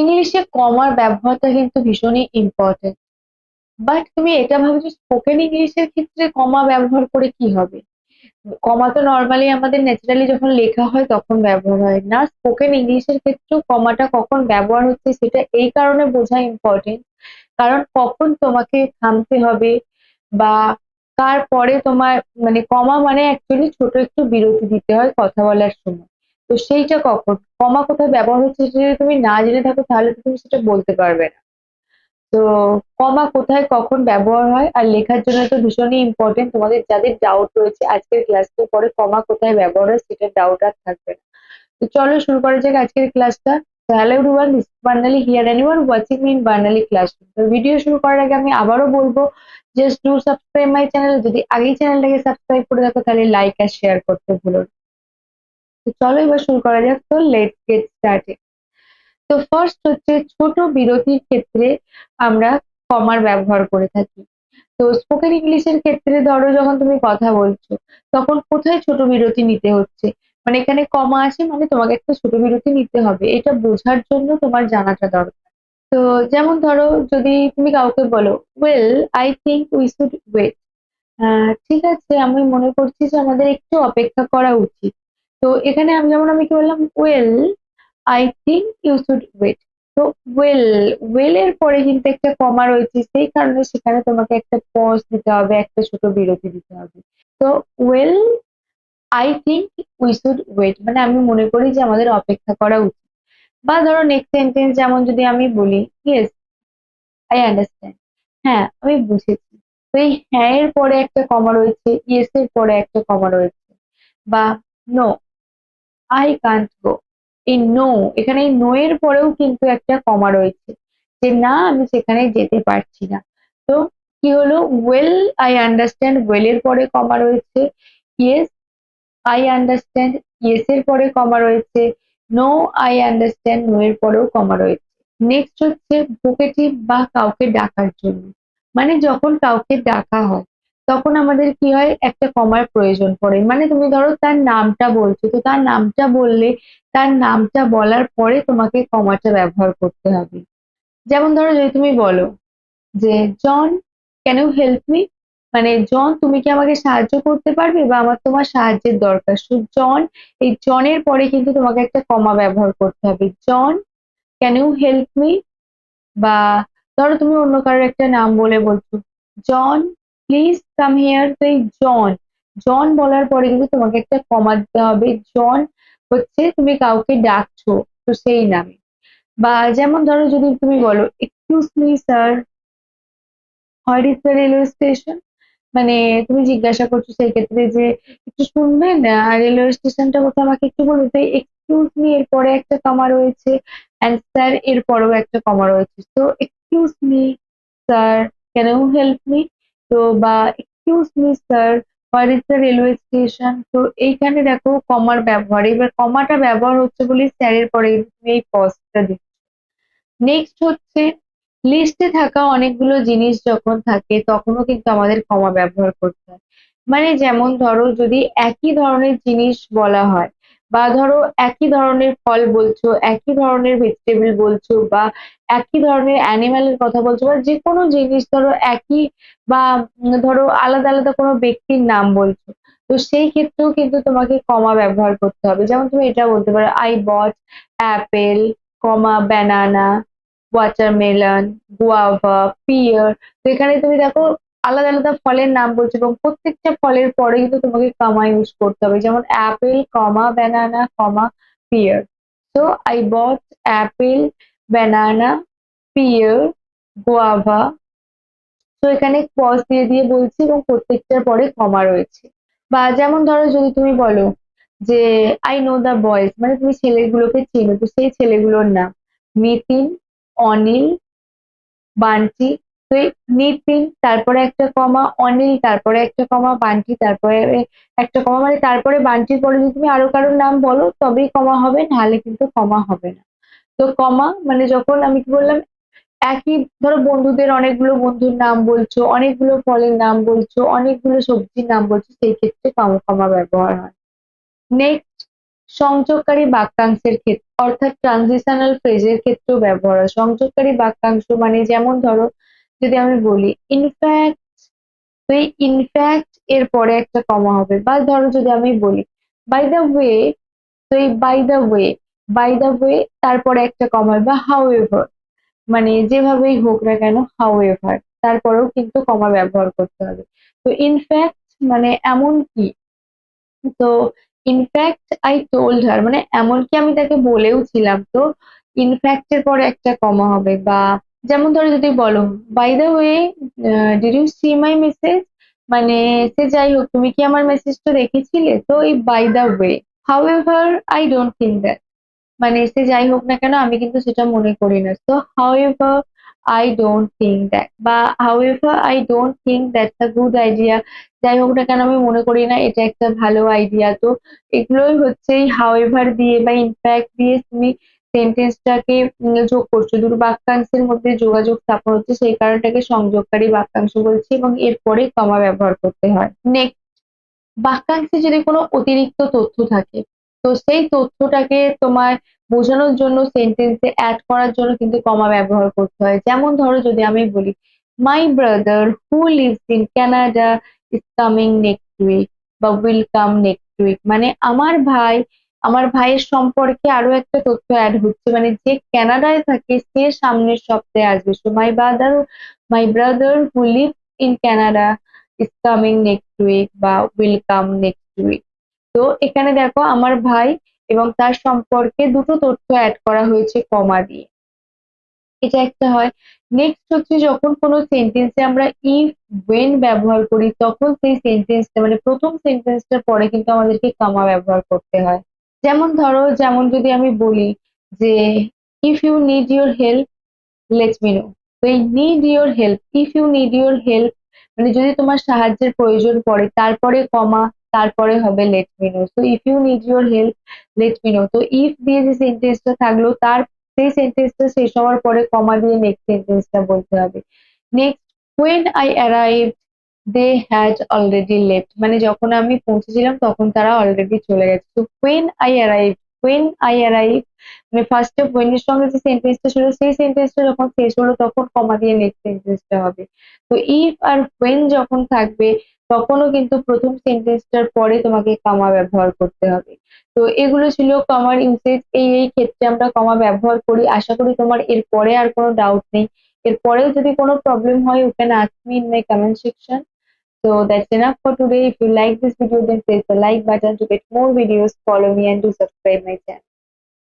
ইংলিশে কমার ব্যবহারটা কিন্তু ভীষণই ইম্পর্টেন্ট বাট তুমি এটা ভাবছ স্পোকেন ইংলিশের ক্ষেত্রে কমা ব্যবহার করে কি হবে? কমা তো নর্মালি আমাদের ন্যাচারালি যখন লেখা হয় তখন ব্যবহার হয়। না স্পোকেন ইংলিশের ক্ষেত্রেও কমাটা কখন ব্যবহার হচ্ছে সেটা এই কারণে বোঝা ইম্পর্টেন্ট কারণ কখন তোমাকে থামতে হবে বা কার পরে তোমার মানে কমা মানে অ্যাকচুয়ালি ছোট একটু বিরতি দিতে হয় কথা বলার সময়। তো সেইটা কখন? কমা কোথায়? ব্যবহার হচ্ছে সেটা যদি তুমি না জেনে থাকো, তাহলে তুমি সেটা বলতে পারবে না। তো কমা কোথায়, কখন ব্যবহার হয়? আর লেখার জন্য তো ভীষণই ইম্পর্টেন্ট তোমাদের যাদের ডাউট রয়েছে, আজকের ক্লাসটার পরে কমা কোথায় ব্যবহার হয় সেটার ডাউট আর থাকবে না। তো চলো শুরু করা যাক আজকের ক্লাসটা hello everyone this Barnali here anyone watching in Barnali classroom তো ভিডিও শুরু করার আগে আমি আবারও বলব just do subscribe my channel যদি আগেই চ্যানেলটাকে সাবস্ক্রাইব করে রাখো, তাহলে লাইক আর শেয়ার করতে ভুলো না। তো চলো এবার শুরু করা যাক। তো লেট গেট স্টার্টেড তো ফার্স্ট হচ্ছে ছোট বিরতির ক্ষেত্রে আমরা কমার ব্যবহার করে থাকি। তো স্পোকেন ইংলিশের ক্ষেত্রে ধরো যখন তুমি কথা বলছো, তখন কোথায় ছোট বিরতি নিতে হচ্ছে? মানে এখানে কমা আছে মানে তোমাকে একটা ছোট বিরতি নিতে হবে। এটা বোঝার জন্য তোমার জানাটা দরকার। তো যেমন ধরো যদি তুমি কাউকে বলো well I think we should wait ঠিক আছে, আমি মনে করছি যে আমাদের একটু অপেক্ষা করা উচিত। তো এখানে আমি যেমন আমি কি বললাম well I think you should wait তো ওয়েল ওয়েল এর পরে কিন্তু একটা কমা রয়েছে, সেই কারণে সেখানে তোমাকে একটা পজ দিতে হবে, একটা ছোট বিরতি দিতে হবে। তো well I think we should wait মানে আমি মনে করি যে আমাদের অপেক্ষা করা উচিত। বা ধরো নেক্সট সেন্টেন্স যেমন যদি আমি বলি ইয়েস আই আন্ডারস্ট্যান্ড হ্যাঁ আমি বুঝেছি। তো এই হ্যাঁ এর পরে একটা কমা রয়েছে ইয়েস এর পরে একটা কমা রয়েছে। বা নো আই কান্ট গো এই নো এখানে এই নো এর পরেও কিন্তু একটা কমা রয়েছে যে না, আমি সেখানে যেতে পারছি না। তো কি হলো? ওয়েল আই আন্ডারস্ট্যান্ড ওয়েল এর পরে কমা রয়েছে। ইয়েস আই আন্ডারস্ট্যান্ড ইয়েস এর পরে কমা রয়েছে। নো আই আন্ডারস্ট্যান্ড নো এর পরেও কমা রয়েছে। নেক্সট হচ্ছে ভোকেটিভ বা কাউকে ডাকার জন্য। মানে যখন কাউকে ডাকা হয়। তখন আমাদের কি হয়? একটা কমার প্রয়োজন পড়ে। মানে তুমি ধরো তার নামটা বলছো, তো তার নামটা বললে তার নামটা বলার পরে তোমাকে কমাটা ব্যবহার করতে হবে। যেমন ধরো যদি তুমি বলো যে, John can you help me মানে জন, তুমি কি আমাকে সাহায্য করতে পারবে বা আমার তোমার সাহায্যের দরকার? শুধু জন এই জনের পরে কিন্তু তোমাকে একটা কমা ব্যবহার করতে হবে। John can you help me বা ধরো তুমি অন্য কারোর একটা নাম বলে বলছো, জন প্লিজ কাম হিয়ার তো এই জন জন বলার পরে কিন্তু তোমাকে একটা কমা দিতে হবে। জন হচ্ছে তুমি কাউকে ডাকছো তো সেই নামে। বা যেমন ধরো যদি তুমি বলো excuse me sir what is the railway station মানে তুমি জিজ্ঞাসা করছ সেই ক্ষেত্রে যে, একটু শুনবেন? রেলওয়ে স্টেশনটা কোথায়? আমাকে একটু বলুন। তো এক্সকিউজ মি এর পরে একটা কমা রয়েছে অ্যান্ড স্যার এর পরেও একটা কমা রয়েছে। তো excuse me sir can you help me তো বা excuse me sir what is the railway station তো এইখানে দেখো কমার ব্যবহার। এবার কমাটা ব্যবহার হচ্ছে বলে স্যারের পরে এই পজটা দিচ্ছ। নেক্সট হচ্ছে লিস্টে থাকা অনেকগুলো জিনিস যখন থাকে, তখনও কিন্তু আমাদের কমা ব্যবহার করতে হয়। মানে যেমন ধরো যদি একই ধরনের জিনিস বলা হয় বা ধরো একই ধরনের ফল বলছো, একই ধরনের ভেজিটেবল বলছো বা একই ধরনের অ্যানিমালের কথা বলছো বা যে কোনো জিনিস ধরো একই বা ধরো আলাদা আলাদা কোনো ব্যক্তির নাম বলছো, তো সেই ক্ষেত্রেও কিন্তু তোমাকে কমা ব্যবহার করতে হবে। যেমন তুমি এটা বলতে পারো I bought apple comma banana watermelon guava pear তো এখানে তুমি দেখো আলাদা আলাদা ফলের নাম বলছো এবং প্রত্যেকটা ফলের পরে কিন্তু তোমাকে কমা ইউজ করতে হবে। যেমন apple comma banana comma pear তো I bought apple banana pear guava তো এখানে পজ দিয়ে দিয়ে বলছি এবং প্রত্যেকটার পরে কমা রয়েছে। বা যেমন ধরো যদি তুমি বলো যে আই নো দ্য বয়েজ মানে তুমি ছেলেগুলোকে চেনো, তো সেই ছেলেগুলোর নাম। নিতিন অনিল, বান্টি তো এই নিতিন, তারপরে একটা কমা, অনিল, তারপরে একটা কমা, বান্টি, তারপরে একটা কমা মানে তারপরে বান্টির পরে যদি তুমি আরও কারোর নাম বলো, তবেই কমা হবে, নাহলে কিন্তু কমা হবে না। তো কমা মানে যখন আমি কি বললাম, একই ধরো বন্ধুদের অনেকগুলো বন্ধুর নাম বলছো, অনেকগুলো ফলের নাম বলছো, অনেকগুলো সবজির নাম বলছো, সেই ক্ষেত্রে কমা কমা ব্যবহার হয়। নেক্সট সংযোগকারী বাক্যাংশের ক্ষেত্রে অর্থাৎ ট্রানজিশনাল ফ্রেজের ক্ষেত্রেও ব্যবহার হয়। সংযোগকারী বাক্যাংশ মানে যেমন ধরো যদি আমি বলি ইনফ্যাক্ট তো এই ইনফ্যাক্ট এর পরে একটা কমা হবে। বা ধরো যদি আমি বলি বাই দ্য ওয়ে তো এই by the way by the way তারপরে একটা কমা বা হাউ এভার মানে যেভাবেই হোক না কেন হাউ এভার তারপরেও কিন্তু কমা ব্যবহার করতে হবে। তো ইনফ্যাক্ট মানে এমন কি? তো ইনফ্যাক্ট আই টোল্ড হার মানে এমনকি আমি তাকে বলেও ছিলাম তো ইনফ্যাক্ট এর পরে একটা কমা হবে বা যেমন ধরো যদি বলো by the way did you see my message মানে সে যাই হোক, তুমি কি আমার মেসেজটা দেখেছিলে? তো এই by the way however I don't think that মানে সে যাই হোক না কেন, আমি কিন্তু সেটা মনে করি না। তো however I don't think that বা however I don't think that's a good idea যাই হোক না কেন, আমি মনে করি না, এটা একটা ভালো আইডিয়া তো এগুলোই হচ্ছে এই হাউ এভার দিয়ে বা ইনফ্যাক্ট দিয়ে তুমি সেন্টেন্সটাকে যোগ করছ। দুটো বাক্যাংশের মধ্যে যোগাযোগ স্থাপন হচ্ছে, সেই কারণটাকে সংযোগকারী বাক্যাংশ বলছি এবং এরপরে কমা ব্যবহার করতে হয়। নেক্সট বাক্যাংশে যদি কোনো অতিরিক্ত তথ্য থাকে, তো সেই তথ্যটাকে তোমার বোঝানোর জন্য সেন্টেন্সে অ্যাড করার জন্য কিন্তু কমা ব্যবহার করতে হয়। যেমন ধরো যদি আমি বলি my brother who lives in Canada is coming next week বা উইল কাম নেক্সট উইক মানে আমার ভাই আমার ভাইয়ের সম্পর্কে আরও একটা তথ্য অ্যাড হচ্ছে মানে যে কানাডায় থাকে, সে সামনের সপ্তাহে আসবে। So my brother my brother who live in Canada is coming next week বা উইল কাম নেক্সট উইক তো এখানে দেখো, আমার ভাই এবং তার সম্পর্কে দুটো তথ্য অ্যাড করা হয়েছে কমা দিয়ে। এটা একটা হয়। নেক্সট হচ্ছে যখন কোনো সেন্টেন্সে আমরা ইফ ওয়েন ব্যবহার করি, তখন সেই সেন্টেন্সটা মানে প্রথম সেন্টেন্সটার পরে কিন্তু আমাদেরকে কমা ব্যবহার করতে হয়। যেমন ধরো, যেমন যদি আমি বলি যে if you need your help let me know তো এই need your help if you need your help মানে যদি তোমার সাহায্যের প্রয়োজন পড়ে, তারপরে কমা, তারপরে হবে let me know so if you need your help let me know তো ইফ দিয়ে যে সেন্টেন্সটা থাকল, তার সেই সেন্টেন্সটা শেষ হওয়ার পরে কমা দিয়ে নেক্সট সেন্টেন্সটা বলতে হবে। Next when I arrive they had already left মানে যখন আমি পৌঁছেছিলাম, তখন তারা অলরেডি চলে গেছে। তো when I arrive when I arrive মানে ফার্স্টে হোয়েন এর সঙ্গে যে সেন্টেন্সটা ছিল, সেই সেন্টেন্সটা যখন শেষ হলো তখন কমা দিয়ে নেক্সট সেন্টেন্সটা হবে। তো ইফ আর হোয়েন যখন থাকবে, তখনও কিন্তু প্রথম সেন্টেন্সটার পরে তোমাকে কমা ব্যবহার করতে হবে। তো, এগুলো ছিল কমার ইউসেজ এই এই ক্ষেত্রে আমরা কমা ব্যবহার করি। আশা করি তোমার এরপরে আর কোনো ডাউট নেই। এরপরেও যদি কোনো প্রবলেম হয় can ask me in my comment section So that's enough for today. If you like this video, then press the like button to get more videos. Follow me and do subscribe my channel.